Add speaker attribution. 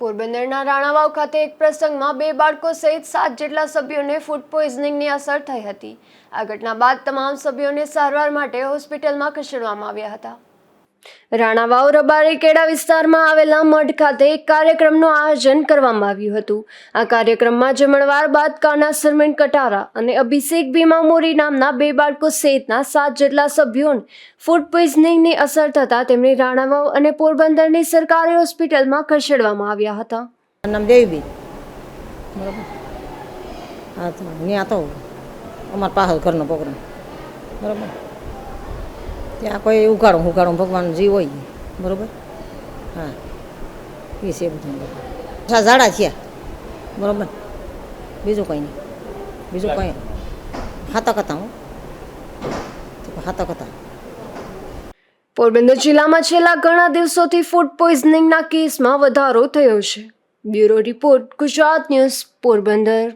Speaker 1: પોરબંદરના રાણાવાવ ખાતે એક પ્રસંગમાં બે બાળકો સહિત સાત જેટલા સભ્યોને ફૂડ પોઈઝનિંગની અસર થઈ હતી. આ ઘટના બાદ તમામ સભ્યોને સારવાર માટે હોસ્પિટલમાં ખસેડવામાં આવ્યા હતા. રાણાવાવ રબારી કેડા વિસ્તારમાં આવેલા મઢ ખાતે એક કાર્યક્રમનું આયોજન કરવામાં આવ્યું હતું. આ કાર્યક્રમમાં જમણવાર બાદ કાના સરમેન કટારા અને અભિષેક ભીમા મોરી નામના બે બાળકો સહિતના સાત જેટલા સભ્યોને ફૂડ પોઈઝનિંગની અસર થતાં તેમને રાણાવાવ અને પોરબંદરની સરકારી હોસ્પિટલમાં ખસેડવામાં આવ્યા હતા.
Speaker 2: નામ હા, તો અમારા પાસે ઘરનો પ્રોગ્રામ. બરાબર. ત્યાં કોઈ ઉઘાડું ઉઘાડું ભગવાન જીવ હોય બરાબર? હા. એ છે બધું. પાછા ઝાડા થયા, બરાબર? બીજું કંઈ નહીં. બીજું કંઈ હાતક હતા હું. હાતક હતા
Speaker 1: પોરબંદર જિલ્લામાં છેલ્લા ઘણા દિવસોથી ફૂડ પોઈઝનિંગના કેસમાં વધારો થયો છે. Bureau report, Gujarat news, Porbandar.